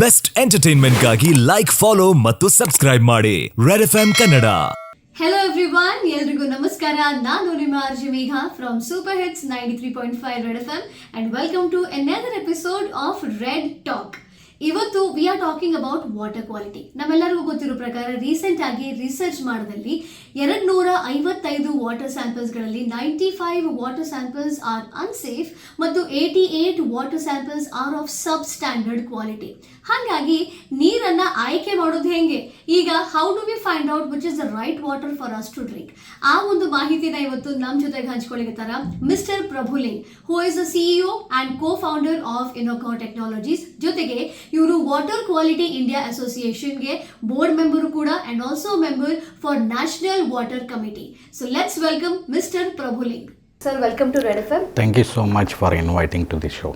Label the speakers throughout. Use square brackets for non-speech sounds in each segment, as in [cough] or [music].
Speaker 1: Best ಎಂಟರ್ಟೈನ್ಮೆಂಟ್ಗಾಗಿ like follow ಮತ್ತು subscribe ಮಾಡಿ. Red F Kannada
Speaker 2: hello everyone ಎಲ್ರಿಗೂ ನಮಸ್ಕಾರ. ನಾನು ನಿಮ್ಮ RJ Megha from super hits ninety three point five red F M and welcome to another episode of red talk ಇವತ್ತು we are talking about water quality ನಮ್ಮೆಲ್ಲರಿಗೂ ಗೊತ್ತಿರೋ ಪ್ರಕಾರ recent ಆಗಿ research ಮಾಡದಲ್ಲಿ ಎರಡ್ ನೂರ ಐವತ್ತೈದು water ಸ್ಯಾಂಪಲ್ಸ್ಗಳಲ್ಲಿ ninety five water samples are unsafe ಮತ್ತು eighty eight water samples are of substandard quality ಹಾಗಾಗಿ ನೀರನ್ನ ಆಯ್ಕೆ ಮಾಡೋದು ಹೇಗೆ? ಈಗ how do we find out which is the right water for us to drink ಆ ಒಂದು ಮಾಹಿತಿನ ಇವತ್ತು ನಮ್ಮ ಜೊತೆಗೆ ತರ mister Prabhuling who is the CEO and cofounder of Inoko technologies ಜೊತೆಗೆ ಇವರು ವಾಟರ್ ಕ್ವಾಲಿಟಿ ಇಂಡಿಯಾ ಅಸೋಸಿಯೇಷನ್ಗೆ ಬೋರ್ಡ್ ಮೆಂಬರು ಕೂಡ and also member for national water committee so let's welcome mister Prabhuling sir welcome to red F M
Speaker 3: Thank you so much for inviting to the show.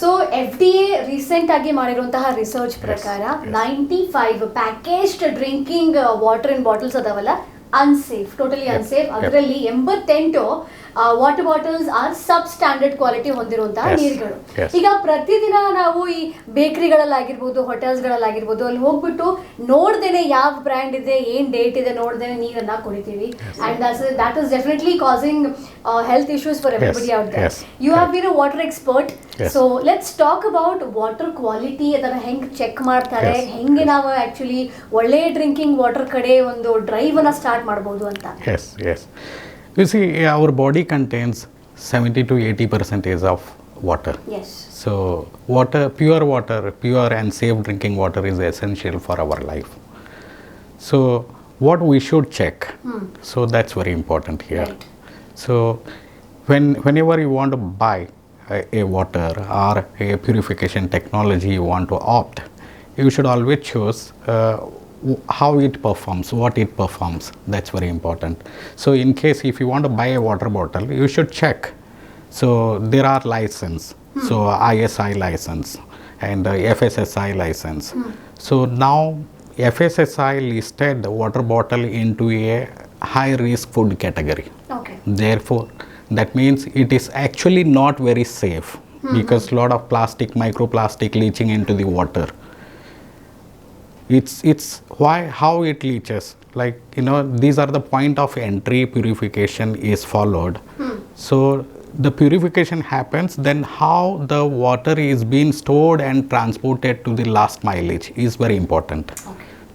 Speaker 2: So F D A recent ಆಗಿ ಮಾಡಿರುವಂತಹ research ಪ್ರಕಾರ ninety five packaged drinking water in bottles ಅದಾವಲ್ಲ? Unsafe totally unsafe ಅದರಲ್ಲಿ ಎಂಬತ್ತೆಂಟು water bottles are substandard quality ಹೊಂದಿರುವಂತಹ. ನೀರುಗಳು. ಈಗ ಪ್ರತಿದಿನ ನಾವು ಈ ಬೇಕರಿಗಳಲ್ಲಾಗಿರ್ಬೋದು ಹೋಟೆಲ್ಸ್ಗಳಲ್ಲಾಗಿರ್ಬೋದು ಅಲ್ಲಿ ಹೋಗ್ಬಿಟ್ಟು ನೋಡ್ದೇನೆ ಯಾವ ಬ್ರ್ಯಾಂಡ್ ಇದೆ ಏನ್ ಡೇಟ್ ಇದೆ ನೋಡ್ದೇನೆ ನೀರನ್ನ ಕುಡಿತೀವಿ. And that is definitely causing health issues for everybody out there. You have been a water expert. So let's talk about water quality ಅದನ್ನ ಹೆಂಗ್ ಚೆಕ್ ಮಾಡ್ತಾರೆ. ಹೆಂಗೆ ನಾವು ಆಕ್ಚುಲಿ ಒಳ್ಳೆ ಡ್ರಿಂಕಿಂಗ್ ವಾಟರ್ ಕಡೆ ಒಂದು ಡ್ರೈವ್ ಅನ್ನ ಸ್ಟಾರ್ಟ್ ಮಾಡಬಹುದು ಅಂತ.
Speaker 3: You see, our body contains 70 to 80 percentage of water.
Speaker 2: Yes
Speaker 3: So, water, pure water, pure and safe drinking water is essential for our life. So, what we should check. So, that's very important here.
Speaker 2: Right.
Speaker 3: So, when whenever you want to buy a, a water or a purification technology you want to opt, you should always choose uh, how it performs, what it performs. That's very important. So, in case if you want to buy a water bottle, you should check. So, there are license. So, ISI license and uh, FSSI license. So, now FSSI listed the water bottle into a high risk food category
Speaker 2: okay
Speaker 3: therefore that means it is actually not very safe because lot of plastic microplastic leaching into the water it's it's why how it leaches like you know these are the point of entry purification is followed. Hmm. So the purification happens then how the water is being stored and transported to the last mileage is very important.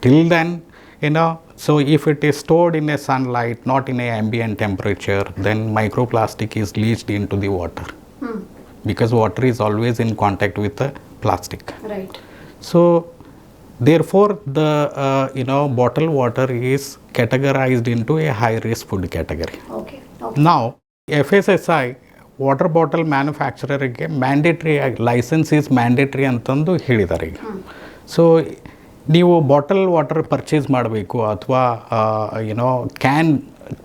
Speaker 3: Till then you know so if it is stored in a sunlight not in a ambient temperature then microplastic is leached into the water. Hmm. Because water is always in contact with the plastic.
Speaker 2: Right.
Speaker 3: So therefore the uh, you know bottled water is categorized into a high risk food category
Speaker 2: Okay. okay.
Speaker 3: now FSSI water bottle ಮ್ಯಾನುಫ್ಯಾಕ್ಚರರಿಗೆ mandatory license is mandatory ಅಂತಂದು ಹೇಳಿದ್ದಾರೆ ಈಗ so ನೀವು bottle water purchase ಮಾಡಬೇಕು ಅಥವಾ ಏನೋ can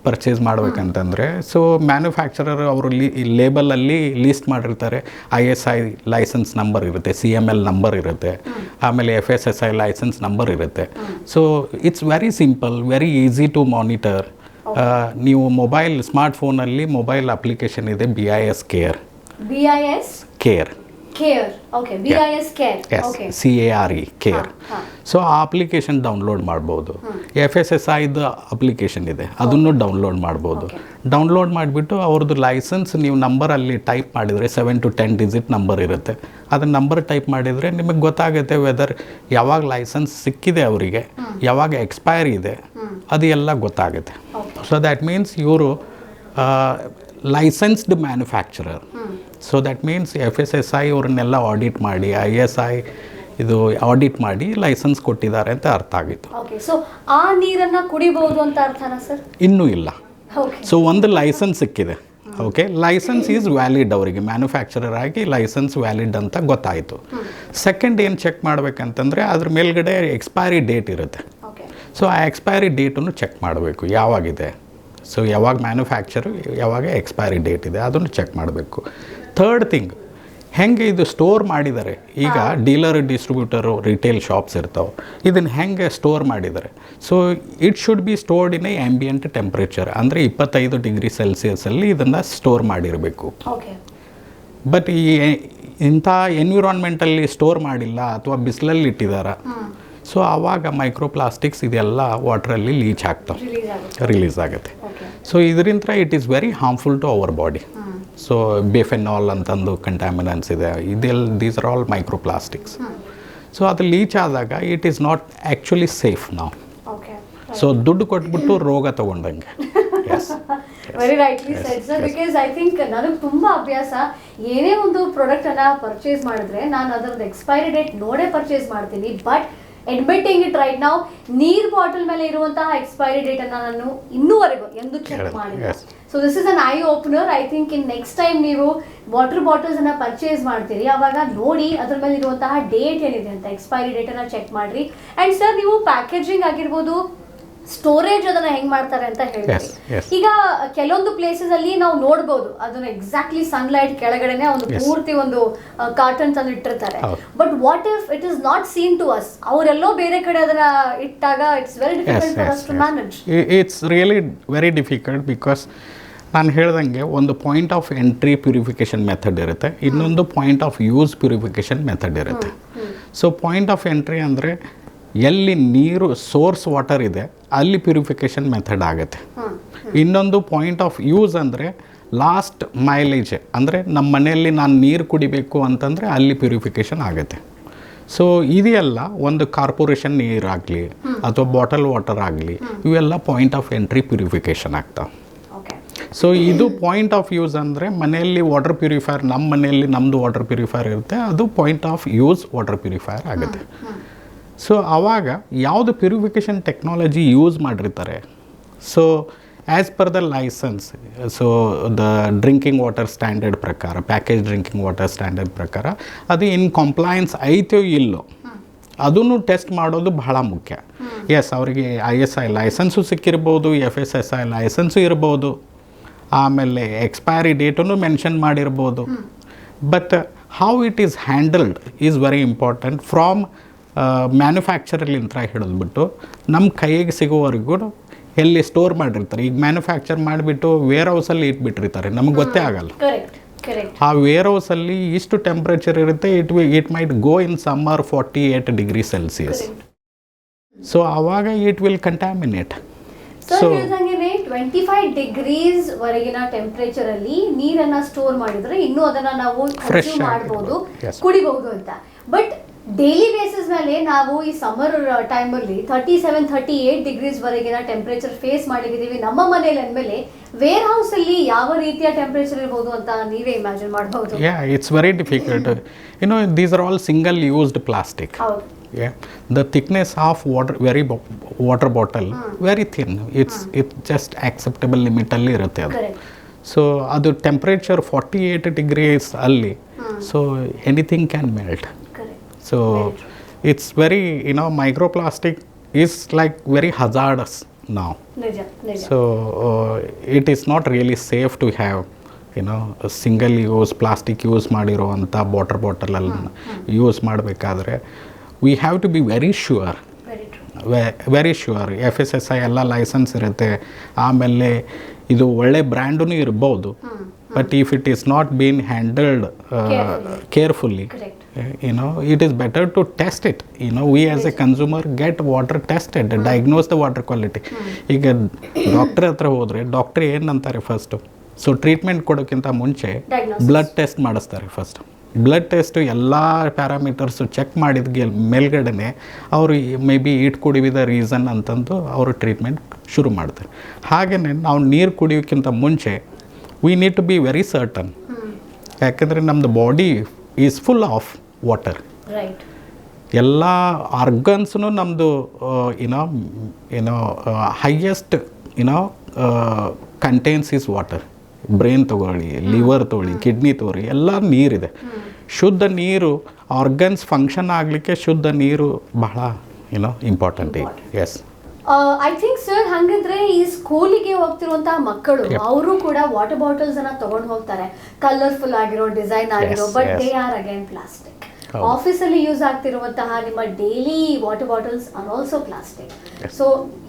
Speaker 3: purchase ಮಾಡಬೇಕಂತಂದರೆ so manufacturer ಅವರು ಲಿ ಲೇಬಲಲ್ಲಿ ಲೀಸ್ಟ್ ಮಾಡಿರ್ತಾರೆ. I S I license number ಇರುತ್ತೆ ಸಿ ಎಂ ಎಲ್ ನಂಬರ್ ಇರುತ್ತೆ. ಆಮೇಲೆ F S S I license number ಇರುತ್ತೆ. So it's very simple very easy to monitor ನೀವು ಮೊಬೈಲ್ ಸ್ಮಾರ್ಟ್ಫೋನಲ್ಲಿ ಮೊಬೈಲ್ ಅಪ್ಲಿಕೇಶನ್ ಇದೆ B I S care
Speaker 2: B I S
Speaker 3: care
Speaker 2: care okay B I S care
Speaker 3: yes
Speaker 2: okay
Speaker 3: C A R E care. So ಆ application download ಮಾಡ್ಬೋದು. F S S ಐದು application ಇದೆ. ಅದನ್ನು download ಮಾಡ್ಬೋದು. Download ಮಾಡಿಬಿಟ್ಟು ಅವ್ರದ್ದು license ನೀವು ನಂಬರಲ್ಲಿ ಟೈಪ್ ಮಾಡಿದರೆ seven to ten digit number ಇರುತ್ತೆ. ಅದನ್ನ ನಂಬರ್ ಟೈಪ್ ಮಾಡಿದರೆ ನಿಮಗೆ ಗೊತ್ತಾಗುತ್ತೆ ವೆದರ್ ಯಾವಾಗ ಲೈಸೆನ್ಸ್ ಸಿಕ್ಕಿದೆ ಅವರಿಗೆ ಯಾವಾಗ ಎಕ್ಸ್ಪೈರ್ ಇದೆ ಅದು ಎಲ್ಲ ಗೊತ್ತಾಗುತ್ತೆ. ಸೊ ದ್ಯಾಟ್ ಮೀನ್ಸ್ ಇವರು licensed manufacturer so that means F S S I ಅವ್ರನ್ನೆಲ್ಲ ಆಡಿಟ್ ಮಾಡಿ ಐ ಎಸ್ ಐ ಇದು ಆಡಿಟ್ ಮಾಡಿ ಲೈಸೆನ್ಸ್ ಕೊಟ್ಟಿದ್ದಾರೆ ಅಂತ ಅರ್ಥ ಆಗಿತ್ತು.
Speaker 2: ಸೊ ಆ ನೀರನ್ನು ಕುಡಿಬಹುದು ಅಂತ ಅರ್ಥನಾ ಸರ್
Speaker 3: ಇನ್ನೂ ಇಲ್ಲ. ಸೊ ಒಂದು ಲೈಸೆನ್ಸ್ ಸಿಕ್ಕಿದೆ. ಓಕೆ ಲೈಸೆನ್ಸ್ ಈಸ್ ವ್ಯಾಲಿಡ್ ಅವರಿಗೆ ಮ್ಯಾನುಫ್ಯಾಕ್ಚರರ್ ಆಗಿ ಲೈಸೆನ್ಸ್ ವ್ಯಾಲಿಡ್ ಅಂತ ಗೊತ್ತಾಯಿತು. ಸೆಕೆಂಡ್ ಏನು ಚೆಕ್ ಮಾಡಬೇಕಂತಂದರೆ ಅದ್ರ ಮೇಲ್ಗಡೆ ಎಕ್ಸ್ಪೈರಿ ಡೇಟ್ ಇರುತ್ತೆ. ಸೊ ಆ ಎಕ್ಸ್ಪೈರಿ ಡೇಟನ್ನು ಚೆಕ್ ಮಾಡಬೇಕು ಯಾವಾಗಿದೆ. ಸೊ ಯಾವಾಗ ಮ್ಯಾನುಫ್ಯಾಕ್ಚರು ಯಾವಾಗ ಎಕ್ಸ್ಪೈರಿ ಡೇಟ್ ಇದೆ ಅದನ್ನು ಚೆಕ್ ಮಾಡಬೇಕು. ಥರ್ಡ್ ಥಿಂಗ್ ಹೆಂಗೆ ಇದು ಸ್ಟೋರ್ ಮಾಡಿದ್ದಾರೆ? ಈಗ ಡೀಲರ್ ಡಿಸ್ಟ್ರಿಬ್ಯೂಟರು ರಿಟೇಲ್ ಶಾಪ್ಸ್ ಇರ್ತಾವೆ. ಇದನ್ನು ಹೆಂಗೆ ಸ್ಟೋರ್ ಮಾಡಿದ್ದಾರೆ? So it should be stored in a ambient temperature ಅಂದರೆ ಇಪ್ಪತ್ತೈದು ಡಿಗ್ರಿ ಸೆಲ್ಸಿಯಸಲ್ಲಿ ಇದನ್ನು ಸ್ಟೋರ್ ಮಾಡಿರಬೇಕು. ಬಟ್ ಈ ಇಂಥ ಎನ್ವಿರಾನ್ಮೆಂಟಲ್ಲಿ ಸ್ಟೋರ್ ಮಾಡಿಲ್ಲ ಅಥವಾ ಬಿಸಿಲಲ್ಲಿ ಇಟ್ಟಿದ್ದಾರೆ ಸೊ ಆವಾಗ ಮೈಕ್ರೋ ಪ್ಲಾಸ್ಟಿಕ್ಸ್ ಇದೆಲ್ಲ ವಾಟ್ರಲ್ಲಿ ಲೀಚ್ ಆಗ್ತಾವೆ.
Speaker 2: ರಿಲೀಸ್ ಆಗುತ್ತೆ.
Speaker 3: ಸೊ ಇದರಿಂದ it is very harmful to our body so bisphenol ಅಂತಂದು ಕಂಟ್ಯಾಮಿನೆನ್ಸ್ ಇದೆ. ಇದೆಲ್ಲ these are all micro plastics so ಅದು ಲೀಚ್ ಆದಾಗ it is not actually safe ನಾವು ಸೊ ದುಡ್ಡು ಕೊಟ್ಬಿಟ್ಟು ರೋಗ ತಗೊಂಡಂಗೆ. Yes
Speaker 2: very rightly said sir because I think ನನಗೆ ತುಂಬ ಅಭ್ಯಾಸ ಏನೇ ಒಂದು ಪ್ರಾಡಕ್ಟ್ ಅನ್ನ ಪರ್ಚೇಸ್ ಮಾಡಿದ್ರೆ ನಾನು ಅದರದ್ದು ಎಕ್ಸ್ಪೈರಿ ಡೇಟ್ ನೋಡೇ ಪರ್ಚೇಸ್ ಮಾಡ್ತೀನಿ ಬಟ್ ಅಡ್ಮಿಟಿಂಗ್ ಇಟ್ ರೈಟ್ ನಾವು ನೀರ್ ಬಾಟಲ್ ಮೇಲೆ ಇರುವಂತಹ ಎಕ್ಸ್ಪೈರಿ ಡೇಟ್ ಅನ್ನ ನಾನು ಇನ್ನೂವರೆಗೂ ಎಂದು ಚೆಕ್
Speaker 3: ಮಾಡಿದ್ದೆ
Speaker 2: ಮಾಡಿಲ್ಲ. So this is an eye opener I think in next time ನೀವು ವಾಟರ್ ಬಾಟಲ್ಸ್ ಅನ್ನ ಪರ್ಚೇಸ್ ಮಾಡ್ತೀರಿ. ಅವಾಗ ನೋಡಿ ಅದ್ರ ಮೇಲೆ ಇರುವಂತಹ ಡೇಟ್ ಏನಿದೆ ಅಂತ ಎಕ್ಸ್ಪೈರಿ ಡೇಟ್ ಅನ್ನ ಚೆಕ್ ಮಾಡ್ರಿ. ಅಂಡ್ ಸರ್ ನೀವು ಪ್ಯಾಕೇಜಿಂಗ್ ಆಗಿರ್ಬೋದು ಸ್ಟೋರೇಜ್ ಅದನ್ನ ಹೆಂಗ್ ಮಾಡ್ತಾರೆ ಅಂತ
Speaker 3: yes.
Speaker 2: ಈಗ ಕೆಲವೊಂದು ಪ್ಲೇಸಸ್ ಅಲ್ಲಿ ನಾವು ನೋಡ್ಬೋದು ಅದನ್ನ ಎಕ್ಸಾಕ್ಟ್ಲಿ ಸನ್ಲೈಟ್ ಕೆಳಗಡೆನೆ ಒಂದು ಪೂರ್ತಿ ಒಂದು ಕಾರ್ಟನ್ ತಂದು ಇಟ್ಟಿರ್ತಾರೆ. But what if it is not seen to us ಅವರೆಲ್ಲೋ ಬೇರೆ ಕಡೆ ಅದನ್ನ ಇಟ್ಟಾಗ it's very difficult for us to manage
Speaker 3: it's really very difficult because ನಾನು ಹೇಳ್ದಂಗೆ ಒಂದು point of entry purification method ಇರುತ್ತೆ ಇನ್ನೊಂದು point of use purification method ಇರುತ್ತೆ. ಸೊ ಪಾಯಿಂಟ್ ಆಫ್ ಎಂಟ್ರಿ ಅಂದರೆ ಎಲ್ಲಿ ನೀರು ಸೋರ್ಸ್ ವಾಟರ್ ಇದೆ ಅಲ್ಲಿ ಪ್ಯೂರಿಫಿಕೇಷನ್ ಮೆಥಡ್ ಆಗುತ್ತೆ. ಇನ್ನೊಂದು ಪಾಯಿಂಟ್ ಆಫ್ ಯೂಸ್ ಅಂದರೆ ಲಾಸ್ಟ್ ಮೈಲೇಜ್ ಅಂದರೆ ನಮ್ಮ ಮನೆಯಲ್ಲಿ ನಾನು ನೀರು ಕುಡಿಬೇಕು ಅಂತಂದರೆ ಅಲ್ಲಿ ಪ್ಯೂರಿಫಿಕೇಷನ್ ಆಗುತ್ತೆ. ಸೊ ಇದೆಲ್ಲ ಒಂದು ಕಾರ್ಪೊರೇಷನ್ ನೀರಾಗಲಿ ಅಥವಾ ಬಾಟಲ್ ವಾಟರ್ ಆಗಲಿ ಇವೆಲ್ಲ ಪಾಯಿಂಟ್ ಆಫ್ ಎಂಟ್ರಿ ಪ್ಯೂರಿಫಿಕೇಷನ್ ಆಗ್ತಾವೆ ಸೊ ಇದು ಪಾಯಿಂಟ್ ಆಫ್ ಯೂಸ್ ಅಂದರೆ ಮನೆಯಲ್ಲಿ ವಾಟರ್ ಪ್ಯೂರಿಫೈಯರ್ ನಮ್ಮ ಮನೆಯಲ್ಲಿ ನಮ್ಮದು ವಾಟರ್ ಪ್ಯೂರಿಫೈಯರ್ ಇರುತ್ತೆ ಅದು point of use water purifier ಆಗುತ್ತೆ. ಸೊ ಆವಾಗ ಯಾವುದು ಪ್ಯೂರಿಫಿಕೇಷನ್ ಟೆಕ್ನಾಲಜಿ ಯೂಸ್ ಮಾಡಿರ್ತಾರೆ? So as per the license so the drinking water standard ಪ್ರಕಾರ ಪ್ಯಾಕೇಜ್ ಡ್ರಿಂಕಿಂಗ್ ವಾಟರ್ ಸ್ಟ್ಯಾಂಡರ್ಡ್ ಪ್ರಕಾರ, ಅದು ಇನ್ ಕಂಪ್ಲಯನ್ಸ್ ಐತೋ ಇಲ್ಲೋ, ಅದನ್ನು ಟೆಸ್ಟ್ ಮಾಡೋದು ಬಹಳ ಮುಖ್ಯ. ಎಸ್ ಅವರಿಗೆ I S I licence ಸಿಕ್ಕಿರ್ಬೋದು F S S I license ಇರ್ಬೋದು, ಆಮೇಲೆ ಎಕ್ಸ್ಪೈರಿ ಡೇಟನ್ನು ಮೆನ್ಷನ್ ಮಾಡಿರ್ಬೋದು. But how it is handled is very important from ಮ್ಯಾನುಫ್ಯಾಕ್ಚರಲ್ಲಿಂತ ಹಿಡಿದ್ಬಿಟ್ಟು ನಮ್ಮ ಕೈಗೆ ಸಿಗೋವರೆಗೂ ಎಲ್ಲಿ ಸ್ಟೋರ್ ಮಾಡಿರ್ತಾರೆ. ಈಗ ಮ್ಯಾನುಫ್ಯಾಕ್ಚರ್ ಮಾಡಿಬಿಟ್ಟು ವೇರ್ ಹೌಸಲ್ಲಿ ಇಟ್ಬಿಟ್ಟಿರ್ತಾರೆ. ನಮಗೆ ಗೊತ್ತೇ ಆಗಲ್ಲ. ಆ ವೇರ್ ಹೌಸಲ್ಲಿ ಇಷ್ಟು ಟೆಂಪ್ರೇಚರ್ ಇರುತ್ತೆ it we it might go in summer forty eight degree Celsius so ಆವಾಗ it will contaminate so
Speaker 2: twenty five degrees ವರೆಗಿನ ಟೆಂಪರೇಚರ್ ಅಲ್ಲಿ ನೀರನ್ನ ಸ್ಟೋರ್ ಮಾಡಿದ್ರೆ ಇನ್ನೂ ಅದನ್ನ ನಾವು
Speaker 3: ಫ್ರೆಶ್
Speaker 2: ಮಾಡಬಹುದು ಕುಡಿಬಹುದು ಅಂತ. ಬಟ್ ಡೈಲಿ ಬೇಸಿಸ್ ಮೇಲೆ ನಾವು ಈ ಸಮ್ಮರ್ ಟೈಮ್ ಅಲ್ಲಿ thirty seven thirty eight degrees ವರೆಗಿನ ಟೆಂಪರೇಚರ್ ಫೇಸ್ ಮಾಡಿದ್ದೀವಿ. ನಮ್ಮ ಮನೇಲಿ ಅಂದಮೇಲೆ ವೇರ್ ಹೌಸ್ ಅಲ್ಲಿ ಯಾವ ರೀತಿಯ ಟೆಂಪರೇಚರ್ ಇರ್ಬೋದು ಅಂತ ನೀವೇ ಇಮ್ಯಾಜಿನ್ ಮಾಡಬಹುದು
Speaker 3: yeah it's very difficult you know these are
Speaker 2: all
Speaker 3: single used plastic the water, very bo- water bottle, very thin. It's it's just acceptable limit ಅಲ್ಲಿ ಇರುತ್ತೆ ಅದು. ಸೊ ಅದು ಟೆಂಪ್ರೇಚರ್ ಫಾರ್ಟಿ ಏಯ್ಟ್ ಡಿಗ್ರೀಸ್ ಅಲ್ಲಿ so anything can melt so it's very you know microplastic is like very hazardous ನಾವು
Speaker 2: ನಿಜ ನಿಜ
Speaker 3: so it is not really safe to have you know single use plastic use ಮಾಡಿರೋವಂಥ water ಬಾಟಲಲ್ಲಿ use ಮಾಡಬೇಕಾದ್ರೆ we have to be very sure
Speaker 2: very
Speaker 3: very sure F S S I ಎಲ್ಲ licence ಇರುತ್ತೆ. ಆಮೇಲೆ ಇದು ಒಳ್ಳೆ ಬ್ರ್ಯಾಂಡೂ ಇರ್ಬೋದು. But if it is not been handled carefully you know it is better to test it. You know we as a consumer get water tested diagnose the water quality. ಈಗ doctor ಹತ್ರ ಹೋದರೆ doctor ಏನಂತಾರೆ first so treatment ಕೊಡೋಕ್ಕಿಂತ ಮುಂಚೆ blood test ಮಾಡಿಸ್ತಾರೆ first blood test ಎಲ್ಲ parameters check ಮಾಡಿದ ಗೆಲ್ ಮೇಲ್ಗಡೆನೆ ಅವರು ಮೇ ಬಿ ಈಟ್ ಕುಡಿವಿದ ರೀಸನ್ ಅಂತಂದು ಅವರು ಟ್ರೀಟ್ಮೆಂಟ್ ಶುರು ಮಾಡ್ತಾರೆ. ಹಾಗೆಯೇ ನಾವು ನೀರು ಕುಡಿಯೋಕ್ಕಿಂತ ಮುಂಚೆ we need to be very certain ಯಾಕೆಂದರೆ ನಮ್ಮದು body is full of water
Speaker 2: right
Speaker 3: ಎಲ್ಲ ಆರ್ಗನ್ಸ್ನು ನಮ್ಮದು ಏನೋ ಏನೋ ಹೈಯೆಸ್ಟ್ ಏನೋ ಕಂಟೇನ್ಸ್ ಇಸ್ ವಾಟರ್ ಬ್ರೈನ್ ತೊಗೊಳ್ಳಿ ಲಿವರ್ ತೊಗೊಳ್ಳಿ ಕಿಡ್ನಿ ತಗೊಳ್ಳಿ ಎಲ್ಲ ನೀರಿದೆ ಶುದ್ಧ ನೀರು ಆರ್ಗನ್ಸ್ ಫಂಕ್ಷನ್ ಆಗಲಿಕ್ಕೆ ಶುದ್ಧ ನೀರು ಬಹಳ ಏನೋ important yes
Speaker 2: I think sir ಹಂಗಿದ್ರೆ ಈ ಸ್ಕೂಲಿಗೆ ಹೋಗ್ತಿರುವಂತಹ ಮಕ್ಕಳು. ಅವರು ಕೂಡ ವಾಟರ್ ಬಾಟಲ್ಸ್ ಅನ್ನ ತಗೊಂಡು ಹೋಗ್ತಾರೆ ಕಲರ್ಫುಲ್ ಆಗಿರೋ ಡಿಸೈನ್ ಆಗಿರೋ but. They are again plastic. ಆಫೀಸಲ್ಲಿ ಯೂಸ್ ಆಗ್ತಿರುವಂತಹ ನಿಮ್ಮ daily water bottles are also plastic so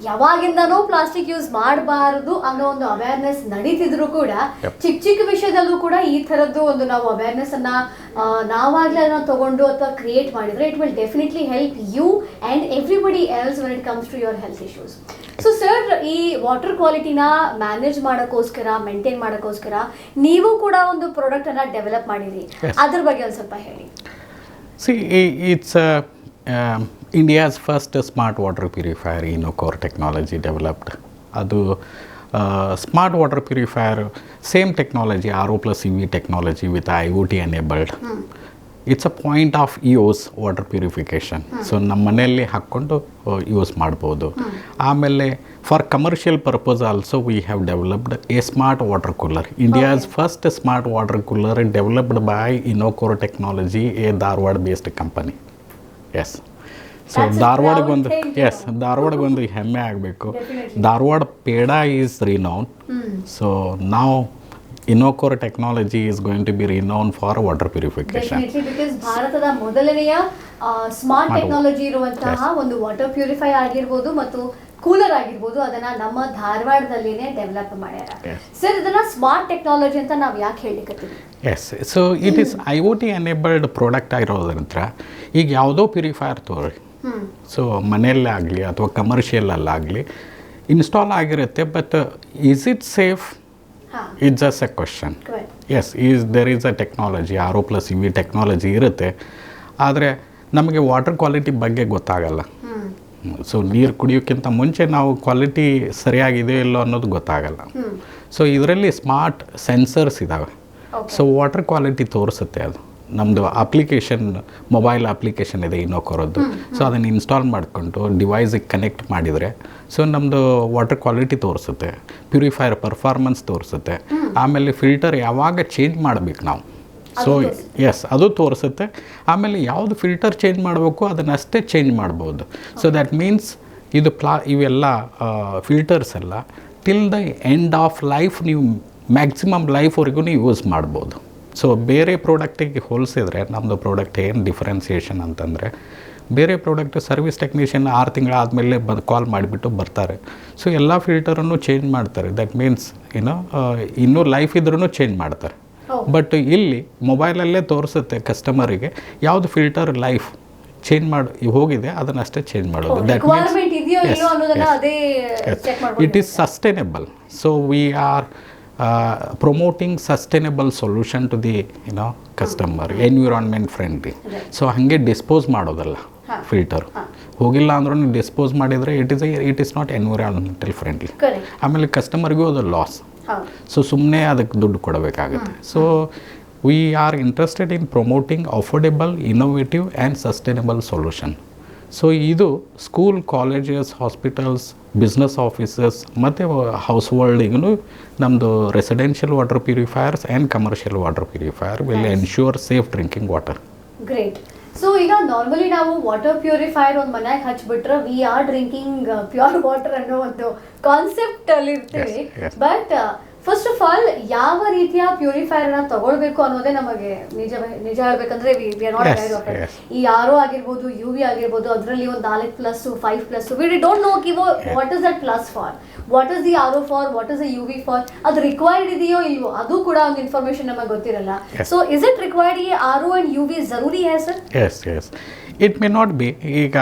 Speaker 2: ಯಾವಾಗಿಂದನೂ plastic use ಮಾಡಬಾರದು ಅನ್ನೋ ಒಂದು ಅವೇರ್ನೆಸ್ ನಡೀತಿದ್ರು ಕೂಡ. ಚಿಕ್ಕ ಚಿಕ್ಕ ವಿಷಯದಲ್ಲೂ ಕೂಡ ಈ ಥರದ್ದು ಒಂದು ನಾವು ಅವೇರ್ನೆಸ್ ಅನ್ನ ನಾವಾಗ್ಲೇ ಅದನ್ನ ತಗೊಂಡು ಅಥವಾ ಕ್ರಿಯೇಟ್ ಮಾಡಿದ್ರೆ it will definitely help you and everybody else when it comes to your health issues so sir ಈ ವಾಟರ್ ಕ್ವಾಲಿಟಿನ ಮ್ಯಾನೇಜ್ ಮಾಡೋಕ್ಕೋಸ್ಕರ ಮೇಂಟೈನ್ ಮಾಡೋಕ್ಕೋಸ್ಕರ ನೀವು ಕೂಡ ಒಂದು ಪ್ರಾಡಕ್ಟ್ ಅನ್ನ ಡೆವಲಪ್ ಮಾಡಿರಿ.
Speaker 3: Yes.
Speaker 2: ಅದ್ರ ಬಗ್ಗೆ ಒಂದು ಸ್ವಲ್ಪ ಹೇಳಿ.
Speaker 3: See, it's uh, um, India's first smart water purifier, Inocore technology developed. ಅದು smart water purifier same technology R O plus E V technology with I T enabled it's a point of use water purification so ನಮ್ಮ ಮನೆಯಲ್ಲಿ ಹಾಕ್ಕೊಂಡು use ಮಾಡ್ಬೋದು. ಆಮೇಲೆ for commercial purpose also we have developed a smart water cooler India's first smart water cooler developed by Inocore technology a Dharwad based company yes so
Speaker 2: ಧಾರವಾಡಗೊಂದು
Speaker 3: yes ಧಾರವಾಡಗೊಂದು ಒಂದು ಹೆಮ್ಮೆ ಆಗಬೇಕು. Dharwad peda is renown so ನಾವು Inocore technology is going to be renown for water purification
Speaker 2: because ಭಾರತದ ಮೊದಲನೆಯ smart technology ಇರುವಂತಹ ಒಂದು water purify ಆಗಿರ್ಬೋದು ಮತ್ತು ಕೂಲರ್ ಆಗಿರ್ಬೋದು ಅದನ್ನ ನಮ್ಮ ಧಾರವಾಡದಲ್ಲಿನೇ ಡೆವಲಪ್ ಮಾಡ್ಯಾರ. ಸರ್ ಇದನ್ನ ಸ್ಮಾರ್ಟ್ ಟೆಕ್ನಾಲಜಿ ಅಂತ ನಾವ್ ಯಾಕೆ ಹೇಳಿಕತ್ತೀವಿ
Speaker 3: yes so it is I O T enabled product ಆಗಿರೋದ್ರಿಂದ ಈಗ ಯಾವುದೋ ಪ್ಯೂರಿಫೈಯರ್ ತೋರಿ. ಸೊ ಮನೆಯಲ್ಲೇ ಆಗಲಿ ಅಥವಾ ಕಮರ್ಷಿಯಲಲ್ಲಾಗಲಿ ಇನ್ಸ್ಟಾಲ್ ಆಗಿರುತ್ತೆ but is it safe it's just a question. Yes is there is a technology R O plus E V technology ಇರುತ್ತೆ. ಆದರೆ ನಮಗೆ ವಾಟರ್ ಕ್ವಾಲಿಟಿ ಬಗ್ಗೆ ಗೊತ್ತಾಗಲ್ಲ. ಸೊ ನೀರು ಕುಡಿಯೋಕ್ಕಿಂತ ಮುಂಚೆ ನಾವು ಕ್ವಾಲಿಟಿ ಸರಿಯಾಗಿದೆ ಇಲ್ಲೋ ಅನ್ನೋದು ಗೊತ್ತಾಗಲ್ಲ. ಸೊ ಇದರಲ್ಲಿ ಸ್ಮಾರ್ಟ್ ಸೆನ್ಸರ್ಸ್ ಇದ್ದಾವೆ. ಸೊ ವಾಟರ್ ಕ್ವಾಲಿಟಿ ತೋರಿಸುತ್ತೆ ಅದು. ನಮ್ಮದು ಅಪ್ಲಿಕೇಶನ್ ಮೊಬೈಲ್ ಅಪ್ಲಿಕೇಶನ್ ಇದೆ ಇನ್ನೊಕರದ್ದು ಸೊ ಅದನ್ನು ಇನ್ಸ್ಟಾಲ್ ಮಾಡಿಕೊಂಡು ಡಿವೈಸಿಗೆ ಕನೆಕ್ಟ್ ಮಾಡಿದರೆ ಸೊ ನಮ್ಮದು ವಾಟರ್ ಕ್ವಾಲಿಟಿ ತೋರಿಸುತ್ತೆ ಪ್ಯೂರಿಫೈಯರ್ ಪರ್ಫಾರ್ಮೆನ್ಸ್ ತೋರಿಸುತ್ತೆ. ಆಮೇಲೆ ಫಿಲ್ಟರ್ ಯಾವಾಗ ಚೇಂಜ್ ಮಾಡಬೇಕು ನಾವು? ಸೊ ಎಸ್ ಅದು ತೋರಿಸುತ್ತೆ. ಆಮೇಲೆ ಯಾವುದು ಫಿಲ್ಟರ್ ಚೇಂಜ್ ಮಾಡಬೇಕು ಅದನ್ನಷ್ಟೇ ಚೇಂಜ್ ಮಾಡ್ಬೋದು. ಸೊ ದ್ಯಾಟ್ ಮೀನ್ಸ್ ಇದು ಪ್ಲಾ ಇವೆಲ್ಲ ಫಿಲ್ಟರ್ಸ್ ಎಲ್ಲ till the end of life ನೀವು ಮ್ಯಾಕ್ಸಿಮಮ್ ಲೈಫ್ವರೆಗೂ ಯೂಸ್ ಮಾಡ್ಬೋದು. ಸೊ ಬೇರೆ ಪ್ರಾಡಕ್ಟಿಗೆ ಹೋಲಿಸಿದ್ರೆ ನಮ್ಮದು ಪ್ರಾಡಕ್ಟ್ ಏನು ಡಿಫ್ರೆನ್ಸಿಯೇಷನ್ ಅಂತಂದರೆ ಬೇರೆ ಪ್ರಾಡಕ್ಟ್ ಸರ್ವಿಸ್ ಟೆಕ್ನಿಷಿಯನ್ ಆರು ತಿಂಗಳಾದಮೇಲೆ ಬ ಕಾಲ್ ಮಾಡಿಬಿಟ್ಟು ಬರ್ತಾರೆ. ಸೊ ಎಲ್ಲ ಫಿಲ್ಟರನ್ನು ಚೇಂಜ್ ಮಾಡ್ತಾರೆ. ದಟ್ ಮೀನ್ಸ್ ಏನೋ ಇನ್ನೂ ಲೈಫ್ ಇದ್ರೂ ಚೇಂಜ್ ಮಾಡ್ತಾರೆ. ಬಟ್ ಇಲ್ಲಿ ಮೊಬೈಲಲ್ಲೇ ತೋರಿಸುತ್ತೆ ಕಸ್ಟಮರಿಗೆ ಯಾವುದು ಫಿಲ್ಟರ್ ಲೈಫ್ ಚೇಂಜ್ ಮಾಡಿ ಹೋಗಿದೆ ಅದನ್ನಷ್ಟೇ ಚೇಂಜ್ ಮಾಡೋದು. ದಟ್
Speaker 2: ಮಾಡ್ಬೋದು
Speaker 3: it is sustainable so we are promoting sustainable solution to the you know customer environment friendly. So ಹಾಗೆ ಡಿಸ್ಪೋಸ್ ಮಾಡೋದಲ್ಲ ಫಿಲ್ಟರ್ ಹೋಗಿಲ್ಲ ಅಂದ್ರೂ ಡಿಸ್ಪೋಸ್ ಮಾಡಿದರೆ it is it is not environmental friendly ಆಮೇಲೆ ಕಸ್ಟಮರ್ಗೂ ಅದು ಲಾಸ್ ಸೊ ಸುಮ್ಮನೆ ಅದಕ್ಕೆ ದುಡ್ಡು ಕೊಡಬೇಕಾಗುತ್ತೆ. So we are interested in promoting affordable innovative and sustainable solution so ಇದು school colleges hospitals business offices ಮತ್ತು ಹೌಸ್ ಹೋಲ್ಡಿಗೂ ನಮ್ಮದು residential water purifiers and commercial water purifier will ensure safe drinking water
Speaker 2: great so ಈಗ normally ನಾವು water purifier ಒಂದು ಮನೆಗೆ ಹಚ್ಚಿಬಿಟ್ರೆ we are drinking pure water ಅನ್ನೋ ಒಂದು ಕಾನ್ಸೆಪ್ಟ್ ಅಲ್ಲಿ ಇರ್ತೀವಿ. ಬಟ್ ಫಸ್ಟ್ ಆಫ್ ಆಲ್ ಯಾವ ರೀತಿಯ ಪ್ಯೂರಿಫೈಯರ್ನ ತಗೊಳ್ಬೇಕು ಅನ್ನೋದೇ ನಮಗೆ ನಿಜ ನಿಜ ಹೇಳ್ಬೇಕಂದ್ರೆ. ಈ ಆರ್ ಆಗಿರ್ಬೋದು ಯು ವಿ ಆಗಿರ್ಬೋದು ಅದರಲ್ಲಿ ಒಂದು ನಾಲ್ಕು plus five plus we don't know ಕಿವೋ what is that plus for what is the R for what is the U V for ಅದು ರಿಕ್ವೈರ್ಡ್ ಇದೆಯೋ ಇಲ್ವೋ ಅದು ಕೂಡ ಒಂದು ಇನ್ಫಾರ್ಮೇಶನ್ ನಮಗೆ ಗೊತ್ತಿರಲ್ಲ. ಸೊ ಇಸ್ ಇಟ್ ರಿಕ್ವೈರ್ಡ್ ಈ ಆರ್ ಅಂಡ್ ಯು ವಿ ಜರೂರಿ ಹೇ sir
Speaker 3: yes yes it may not be ಈಗ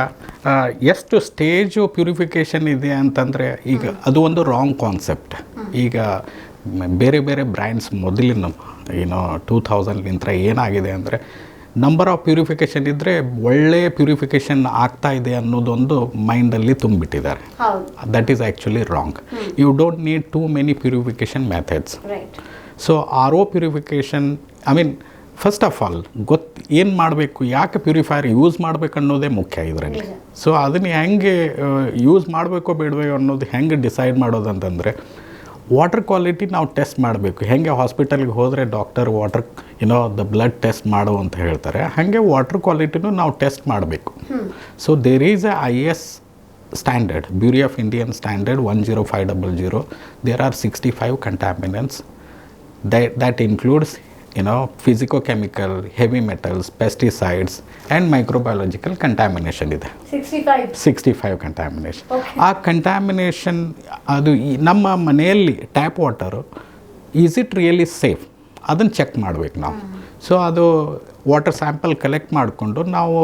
Speaker 3: ಎಷ್ಟು ಸ್ಟೇಜು ಪ್ಯೂರಿಫಿಕೇಷನ್ ಇದೆ ಅಂತಂದರೆ ಈಗ ಅದು ಒಂದು ರಾಂಗ್ ಕಾನ್ಸೆಪ್ಟ್ ಈಗ ಬೇರೆ ಬೇರೆ ಬ್ರ್ಯಾಂಡ್ಸ್ ಮೊದಲಿನ ಏನು ಟೂ ತೌಸಂಡ್ಲಿಂತ ಏನಾಗಿದೆ ಅಂದರೆ ನಂಬರ್ ಆಫ್ ಪ್ಯೂರಿಫಿಕೇಷನ್ ಇದ್ದರೆ ಒಳ್ಳೆಯ ಪ್ಯೂರಿಫಿಕೇಷನ್ ಆಗ್ತಾ ಇದೆ ಅನ್ನೋದೊಂದು ಮೈಂಡಲ್ಲಿ ತುಂಬಿಟ್ಟಿದ್ದಾರೆ that is actually wrong you don't need too many purification methods so R O purification I mean first of all ಗೊತ್ತು ಏನು ಮಾಡಬೇಕು ಯಾಕೆ ಪ್ಯೂರಿಫೈಯರ್ ಯೂಸ್ ಮಾಡಬೇಕು ಅನ್ನೋದೇ ಮುಖ್ಯ ಇದರಲ್ಲಿ. ಸೊ ಅದನ್ನು ಹೆಂಗೆ ಯೂಸ್ ಮಾಡಬೇಕೋ ಬೇಡವೋ ಅನ್ನೋದು ಹೆಂಗೆ ಡಿಸೈಡ್ ಮಾಡೋದು ಅಂತಂದರೆ ವಾಟರ್ ಕ್ವಾಲಿಟಿ ನಾವು ಟೆಸ್ಟ್ ಮಾಡಬೇಕು. ಹೇಗೆ ಹಾಸ್ಪಿಟಲ್ಗೆ ಹೋದರೆ ಡಾಕ್ಟರ್ ವಾಟರ್ ಏನೋ ದ ಬ್ಲಡ್ ಟೆಸ್ಟ್ ಮಾಡು ಅಂತ ಹೇಳ್ತಾರೆ. ಹಾಗೆ ವಾಟರ್ ಕ್ವಾಲಿಟಿನೂ ನಾವು ಟೆಸ್ಟ್ ಮಾಡಬೇಕು. So there is a I S standard bureau of Indian standard one zero five double zero there are sixty five contaminants that that includes know, physicochemical heavy metals pesticides and microbiological contamination ಇದೆ.
Speaker 2: Sixty five
Speaker 3: sixty five contamination. ಆ contamination ಅದು ನಮ್ಮ ಮನೆಯಲ್ಲಿ tap water is it really safe ಅದನ್ನು check ಮಾಡ್ಬೇಕು ನಾವು. So ಅದು water sample collect ಮಾಡಿಕೊಂಡು ನಾವು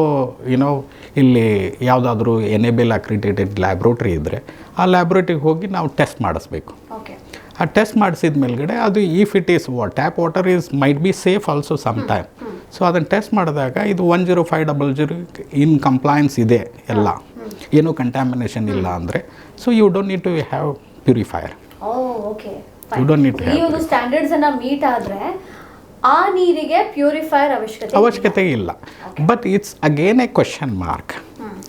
Speaker 3: ಏನೋ ಇಲ್ಲಿ ಯಾವುದಾದ್ರೂ ಎನೇಬಲ್ ಅಕ್ರಿಟೇಟೆಡ್ ಲ್ಯಾಬ್ರೋಟ್ರಿ ಇದ್ದರೆ ಆ ಲ್ಯಾಬ್ರೋಟ್ರಿಗೆ ಹೋಗಿ ನಾವು ಟೆಸ್ಟ್ ಮಾಡಿಸ್ಬೇಕು.
Speaker 2: ಓಕೆ
Speaker 3: ಆ ಟೆಸ್ಟ್ ಮಾಡಿಸಿದ ಮೇಲ್ಗಡೆ ಅದು ಇಫ್ ಇಟ್ ಈಸ್ ವಾ tap water is might be safe also some time so ಅದನ್ನು ಟೆಸ್ಟ್ ಮಾಡಿದಾಗ ಇದು one zero five double zero in compliance ಇದೆ ಎಲ್ಲ. ಏನೂ ಕಂಟ್ಯಾಮಿನೇಷನ್ ಇಲ್ಲ ಅಂದರೆ. So you don't need to have purifier
Speaker 2: meet ಆದ್ರೆ ಆ ನೀರಿಗೆ ಪ್ಯೂರಿಫೈಯರ್ ಅವಶ್ಯಕತೆ
Speaker 3: ಅವಶ್ಯಕತೆ ಇಲ್ಲ. But it's again a question mark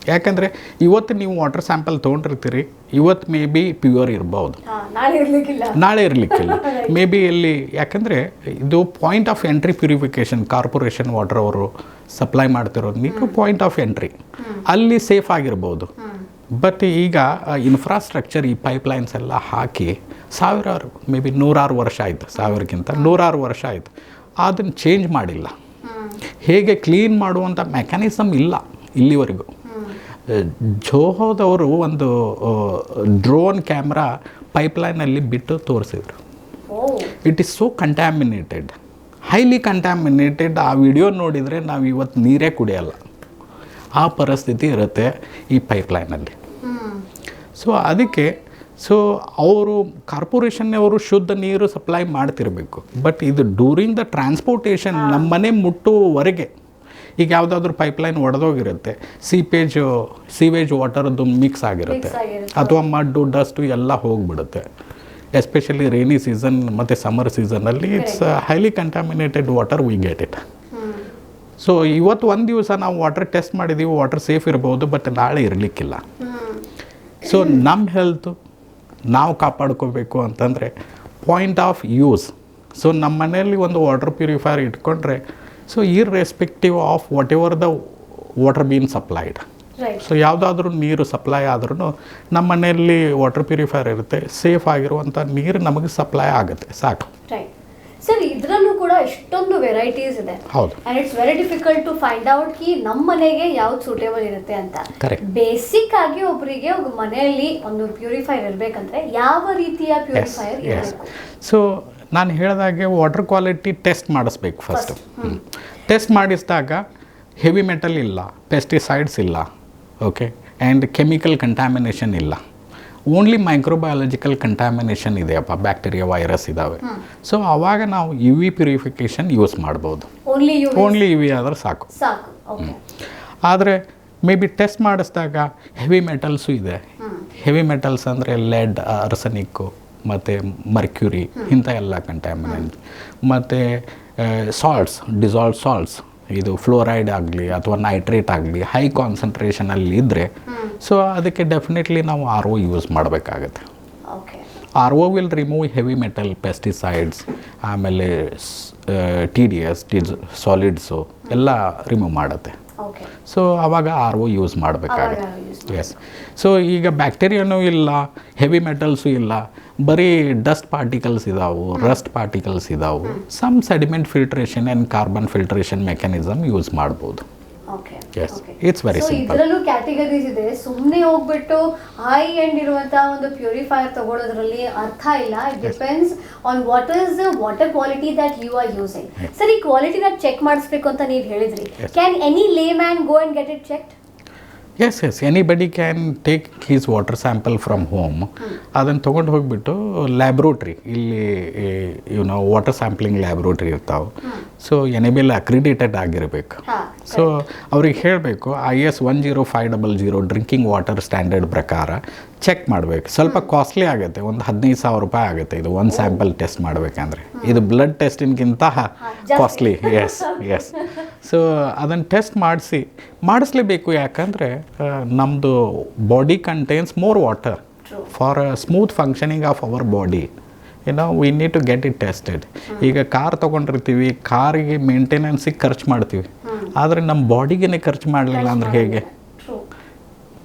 Speaker 3: ಯಾಕಂದರೆ ಇವತ್ತು ನೀವು ವಾಟರ್ ಸ್ಯಾಂಪಲ್ ತೊಗೊಂಡಿರ್ತೀರಿ ಇವತ್ತು ಮೇ ಬಿ ಪ್ಯೂರ್ ಇರ್ಬೋದು.
Speaker 2: ನಾಳೆ ಇರ್ಲಿಕ್ಕಿಲ್ಲ.
Speaker 3: ನಾಳೆ ಇರಲಿಕ್ಕಿಲ್ಲ. ಮೇ [laughs] ಬಿ ಇಲ್ಲಿ ಯಾಕಂದರೆ ಇದು point of entry purification corporation water ಅವರು ಸಪ್ಲೈ ಮಾಡ್ತಿರೋದು ನೀವು ಪಾಯಿಂಟ್ ಆಫ್ ಎಂಟ್ರಿ ಅಲ್ಲಿ ಸೇಫ್ ಆಗಿರ್ಬೋದು. ಬಟ್ ಈಗ ಇನ್ಫ್ರಾಸ್ಟ್ರಕ್ಚರ್ ಈ ಪೈಪ್ಲೈನ್ಸ್ ಎಲ್ಲ ಹಾಕಿ ಸಾವಿರಾರು ಮೇ ಬಿ ನೂರಾರು ವರ್ಷ ಆಯಿತು ಸಾವಿರಕ್ಕಿಂತ ನೂರಾರು ವರ್ಷ ಆಯಿತು. ಅದನ್ನು ಚೇಂಜ್ ಮಾಡಿಲ್ಲ. ಹೇಗೆ ಕ್ಲೀನ್ ಮಾಡುವಂಥ ಮೆಕ್ಯಾನಿಸಮ್ ಇಲ್ಲ ಇಲ್ಲಿವರೆಗೂ. ಜೋಹೋದವರು ಒಂದು ಡ್ರೋನ್ ಕ್ಯಾಮ್ರಾ ಪೈಪ್ಲೈನಲ್ಲಿ ಬಿಟ್ಟು ತೋರಿಸಿದ್ರು. It is so contaminated highly contaminated ಆ ವಿಡಿಯೋ ನೋಡಿದರೆ ನಾವು ಇವತ್ತು ನೀರೇ ಕುಡಿಯಲ್ಲ. ಆ ಪರಿಸ್ಥಿತಿ ಇರುತ್ತೆ ಈ ಪೈಪ್ಲೈನಲ್ಲಿ. ಸೊ ಅದಕ್ಕೆ ಸೊ ಅವರು ಕಾರ್ಪೊರೇಷನ್ನವರು ಶುದ್ಧ ನೀರು ಸಪ್ಲೈ ಮಾಡ್ತಿರಬೇಕು. ಬಟ್ ಇದು ಡ್ಯೂರಿಂಗ್ ದ ಟ್ರಾನ್ಸ್ಪೋರ್ಟೇಷನ್ ನಮ್ಮನೆ ಮುಟ್ಟುವವರೆಗೆ ಈಗ ಯಾವುದಾದ್ರೂ ಪೈಪ್ಲೈನ್ ಒಡೆದೋಗಿರುತ್ತೆ ಸೀಪೇಜ್ ಸೀವೇಜ್ ವಾಟರ್ದು ಮಿಕ್ಸ್ ಆಗಿರುತ್ತೆ. ಅಥವಾ ಮಡ್ಡು ಡಸ್ಟು ಎಲ್ಲ ಹೋಗ್ಬಿಡುತ್ತೆ. ಎಸ್ಪೆಷಲಿ ರೈನಿ ಸೀಸನ್ ಮತ್ತು ಸಮ್ಮರ್ ಸೀಸನಲ್ಲಿ it's highly contaminated water we get it so ಇವತ್ತು ಒಂದು ದಿವಸ ನಾವು ವಾಟರ್ ಟೆಸ್ಟ್ ಮಾಡಿದ್ದೀವಿ ವಾಟರ್ ಸೇಫ್ ಇರ್ಬೋದು ಬಟ್ ನಾಳೆ ಇರಲಿಕ್ಕಿಲ್ಲ. ಸೊ ನಮ್ಮ ಹೆಲ್ತು ನಾವು ಕಾಪಾಡ್ಕೋಬೇಕು ಅಂತಂದರೆ ಪಾಯಿಂಟ್ ಆಫ್ ಯೂಸ್ ಸೊ ನಮ್ಮ ಮನೆಯಲ್ಲಿ ಒಂದು ವಾಟರ್ ಪ್ಯೂರಿಫೈಯರ್ ಇಟ್ಕೊಂಡ್ರೆ so irrespective of whatever the water been supplied so ಯಾವುದಾದ್ರೂ ನೀರು ಸಪ್ಲೈ ಆದ್ರೂ ನಮ್ಮ ಮನೆಯಲ್ಲಿ ವಾಟರ್ ಪ್ಯೂರಿಫೈರ್ ಇರುತ್ತೆ ಸೇಫ್ ಆಗಿರುವಂಥ ನೀರು ನಮಗೆ ಸಪ್ಲೈ ಆಗುತ್ತೆ ಸಾಕು.
Speaker 2: ಸರ್ ಇದರಲ್ಲೂ ಕೂಡ ಎಷ್ಟೊಂದು ವೆರೈಟೀಸ್ ಇದೆ.
Speaker 3: ಹೌದು.
Speaker 2: And it's very difficult to find out ಕಿ ನಮ್ಮ ಮನೆಗೆ ಯಾವ್ದು ಸೂಟೇಬಲ್ ಇರುತ್ತೆ ಅಂತ.
Speaker 3: ಕರೆಕ್ಟ್
Speaker 2: ಬೇಸಿಕ್ ಆಗಿ ಒಬ್ಬರಿಗೆ ಒಬ್ಬ ಮನೆಯಲ್ಲಿ ಒಂದು ಪ್ಯೂರಿಫೈಯರ್ ಇರಬೇಕಂದ್ರೆ ಯಾವ ರೀತಿಯ
Speaker 3: ಎಸ್
Speaker 2: ಪ್ಯೂರಿಫೈಯರ್
Speaker 3: ಸೊ ನಾನು ಹೇಳಿದಾಗೆ ವಾಟರ್ ಕ್ವಾಲಿಟಿ ಟೆಸ್ಟ್ ಮಾಡಿಸ್ಬೇಕು ಫಸ್ಟು ಟೆಸ್ಟ್ ಮಾಡಿಸಿದಾಗ ಹೆವಿ ಮೆಟಲ್ ಇಲ್ಲ ಪೆಸ್ಟಿಸೈಡ್ಸ್ ಇಲ್ಲ ಓಕೆ ಆ್ಯಂಡ್ ಕೆಮಿಕಲ್ ಕಂಟ್ಯಾಮಿನೇಷನ್ ಇಲ್ಲ. ಓನ್ಲಿ ಮೈಕ್ರೋಬಯಾಲಜಿಕಲ್ ಕಂಟ್ಯಾಮಿನೇಷನ್ ಇದೆಯಪ್ಪ ಬ್ಯಾಕ್ಟೀರಿಯಾ ವೈರಸ್ ಇದ್ದಾವೆ ಸೊ ಆವಾಗ ನಾವು ಯು ವಿ ಪ್ಯೂರಿಫಿಕೇಷನ್ ಯೂಸ್ ಮಾಡ್ಬೋದು.
Speaker 2: ಓನ್ಲಿ ಯು
Speaker 3: ವಿ ಆದರೆ ಸಾಕು. ಆದರೆ ಮೇ ಬಿ ಟೆಸ್ಟ್ ಮಾಡಿಸಿದಾಗ ಹೆವಿ ಮೆಟಲ್ಸು ಇದೆ. ಹೆವಿ ಮೆಟಲ್ಸ್ ಅಂದರೆ ಲೆಡ್ ಅರ್ಸನಿಕ್ಕು ಮತ್ತು ಮರ್ಕ್ಯೂರಿ ಇಂಥ ಎಲ್ಲ ಕಂಟ್ಯಾಮಿನೆಂಟ್ ಮತ್ತು ಸಾಲ್ಟ್ಸ್ ಡಿಸಾಲ್ವ್ ಸಾಲ್ಟ್ಸ್ ಇದು ಫ್ಲೋರೈಡ್ ಆಗಲಿ ಅಥವಾ ನೈಟ್ರೇಟ್ ಆಗಲಿ ಹೈ ಕಾನ್ಸಂಟ್ರೇಷನಲ್ಲಿ ಇದ್ದರೆ ಸೊ ಅದಕ್ಕೆ ಡೆಫಿನೆಟ್ಲಿ ನಾವು ಆರ್ ಒ ಯೂಸ್ ಮಾಡಬೇಕಾಗತ್ತೆ. R O will remove heavy metal pesticides ಆಮೇಲೆ T D S T solids ಎಲ್ಲ ರಿಮೂವ್ ಮಾಡುತ್ತೆ. ಸೊ ಆವಾಗ ಆರ್ ಒ ಯೂಸ್ ಮಾಡಬೇಕಾಗುತ್ತೆ. ಎಸ್ ಸೊ ಈಗ ಬ್ಯಾಕ್ಟೀರಿಯಾನೂ ಇಲ್ಲ ಹೆವಿ ಮೆಟಲ್ಸು ಇಲ್ಲ ಬರೀ ಡಸ್ಟ್ ಪಾರ್ಟಿಕಲ್ಸ್ ಇದಾವು ರಸ್ಟ್ ಪಾರ್ಟಿಕಲ್ಸ್ ಇದಾವು. Some sediment filtration and carbon filtration mechanism use ಮಾಡ್ಬೋದು.
Speaker 2: Okay
Speaker 3: it's very simple.
Speaker 2: ಇದರಲ್ಲೂ ಕ್ಯಾಟಗರೀಸ್ ಇದೆ. ಸುಮ್ಮನೆ ಹೋಗ್ಬಿಟ್ಟು ಹೈ ಎಂಡ್ ಇರುವಂತಹ ಒಂದು ಪ್ಯೂರಿಫೈಯರ್ ತಗೊಳ್ಳೋದ್ರಲ್ಲಿ ಅರ್ಥ ಇಲ್ಲ. It depends on what is the water quality that you are using sir ಈ ಕ್ವಾಲಿಟಿನ ಚೆಕ್ ಮಾಡಿಸ್ಬೇಕು ಅಂತ ನೀವು ಹೇಳಿದ್ರಿ. Can any layman go and get it check
Speaker 3: yes yes anybody can take his water sample from home. ಅದನ್ನು ತೊಗೊಂಡು ಹೋಗಿಬಿಟ್ಟು laboratory ಇಲ್ಲಿ ಇವನು ವಾಟರ್ ಸ್ಯಾಂಪ್ಲಿಂಗ್ ಲ್ಯಾಬ್ರೋಟ್ರಿ ಇರ್ತಾವೆ. ಸೊ ಎನೆಬೆಲ್ ಅಕ್ರಿಡೇಟೆಡ್ ಆಗಿರಬೇಕು.
Speaker 2: ಹಾ
Speaker 3: ಸೊ ಅವ್ರಿಗೆ ಹೇಳಬೇಕು I S one zero five double zero drinking water standard ಪ್ರಕಾರ ಚೆಕ್ ಮಾಡಬೇಕು. ಸ್ವಲ್ಪ ಕಾಸ್ಟ್ಲಿ ಆಗುತ್ತೆ ಒಂದು ಹದಿನೈದು ಸಾವಿರ ರೂಪಾಯಿ ಆಗುತ್ತೆ ಇದು ಒಂದು ಸ್ಯಾಂಪಲ್ ಟೆಸ್ಟ್ ಮಾಡಬೇಕಂದ್ರೆ. ಇದು ಬ್ಲಡ್ ಟೆಸ್ಟಿನ್ಗಿಂತ. ಕಾಸ್ಟ್ಲಿ ಎಸ್ ಎಸ್ ಸೊ ಅದನ್ನು ಟೆಸ್ಟ್ ಮಾಡಿಸಿ ಮಾಡಿಸ್ಲೇಬೇಕು ಯಾಕಂದರೆ ನಮ್ಮದು body contains more water. For smooth functioning of our body ಏನೋ we need to get it tested ಈಗ ಕಾರ್ ತೊಗೊಂಡಿರ್ತೀವಿ ಕಾರಿಗೆ ಮೇಂಟೆನೆನ್ಸಿಗೆ ಖರ್ಚು ಮಾಡ್ತೀವಿ. ಆದರೆ ನಮ್ಮ ಬಾಡಿಗೇನೆ ಖರ್ಚು ಮಾಡಲಿಲ್ಲ ಅಂದ್ರೆ ಹೇಗೆ?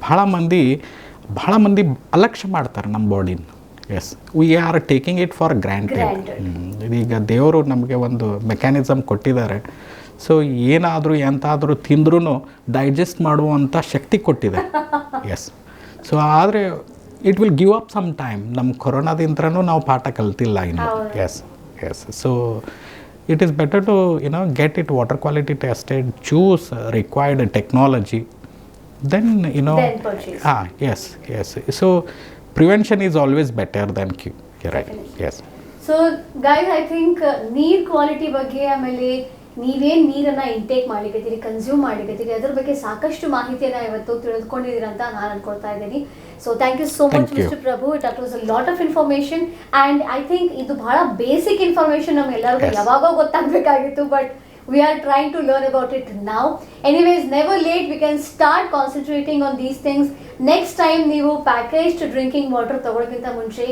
Speaker 3: ಭಾಳ ಮಂದಿ ಭಾಳ ಮಂದಿ ಅಲಕ್ಷ್ಯ ಮಾಡ್ತಾರೆ ನಮ್ಮ ಬಾಡಿನ. Yes we are taking it for granted. ಈಗ ದೇವರು ನಮಗೆ ಒಂದು ಮೆಕ್ಯಾನಿಸಮ್ ಕೊಟ್ಟಿದ್ದಾರೆ. ಸೊ ಏನಾದರೂ ಎಂತಾದರೂ ತಿಂದ್ರೂ ಡೈಜೆಸ್ಟ್ ಮಾಡುವಂಥ ಶಕ್ತಿ ಕೊಟ್ಟಿದೆ. ಎಸ್ ಸೊ ಆದರೆ it will give up some time ನಮ್ಮ ಕೊರೋನಾದಿಂದನೂ ನಾವು ಪಾಠ ಕಲ್ತಿಲ್ಲ ಇನ್ನು. Yes yes so it is better to you know get it water quality tested choose required technology then you know. ಹಾಂ yes yes so prevention is always better than cure right yes
Speaker 2: so guys I think ನೀರ್ quality ಬಗ್ಗೆ ಆಮೇಲೆ ನೀವೇನ್ ನೀರನ್ನ intake ಮಾಡ್ಲಿಕ್ಕತ್ತೀರಿ consume ಮಾಡ್ಲಿಕ್ಕತ್ತೀರಿ ಅದ್ರ ಬಗ್ಗೆ ಸಾಕಷ್ಟು ಮಾಹಿತಿಯನ್ನ ಇವತ್ತು ತಿಳಿದುಕೊಂಡಿದ್ದೀರ ಅಂತ ನಾನು ಅನ್ಕೊಳ್ತಾ ಇದ್ದೀನಿ. So thank you so much. Mister Prabhu it was a lot of information and I think ಇದು ಬಹಳ ಬೇಸಿಕ್ ಇನ್ಫಾರ್ಮೇಷನ್ ನಮ್ಗೆಲ್ಲರಿಗೂ
Speaker 3: ಎಲ್ಲರಿಗೂ
Speaker 2: ಯಾವಾಗೋ ಗೊತ್ತಾಗಬೇಕಾಗಿತ್ತು but we are trying to learn about it now. Anyways never late. We can start concentrating on these things. Next time ನೀವು packaged drinking water ತಗೊಳ್ಳೋಕ್ಕಿಂತ ಮುಂಚೆ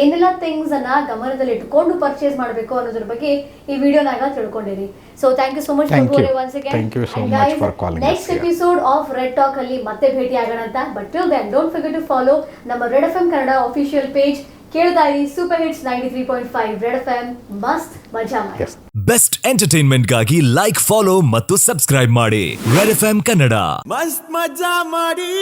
Speaker 2: ಏನೆಲ್ಲ things ಅನ್ನ ಗಮನದಲ್ಲಿ ಇಟ್ಕೊಂಡು ಪರ್ಚೇಸ್ ಮಾಡಬೇಕು ಅನ್ನೋದ್ರ ಬಗ್ಗೆ ಈ ವಿಡಿಯೋನಾಗ ತಿಳ್ಕೊಂಡಿರಿ. So thank you so much
Speaker 3: Thank
Speaker 2: once again
Speaker 3: Thank you so much for calling us
Speaker 2: next episode of Red Talk ಅಲ್ಲಿ ಮತ್ತೆ ಭೇಟಿ ಆಗೋಣ ಅಂತ. But till then don't forget to follow ನಮ್ಮ Red F M Kannada official page ಕೇಳ್ತಾ ಇರಿ super hits ninety three point five Red F M ಮಸ್ತ್ ಮಜಾ ಮಾಡಿ.
Speaker 3: ಎಸ್
Speaker 1: ಬೆಸ್ಟ್ ಎಂಟರ್ಟೈನ್ಮೆಂಟ್ಗಾಗಿ ಲೈಕ್ ಫಾಲೋ ಮತ್ತು ಸಬ್ಸ್ಕ್ರೈಬ್ ಮಾಡಿ ರೆಡ್ ಎಫ್ ಕನ್ನಡ
Speaker 4: ಮಸ್ತ್ ಮಜಾ ಮಾಡಿ.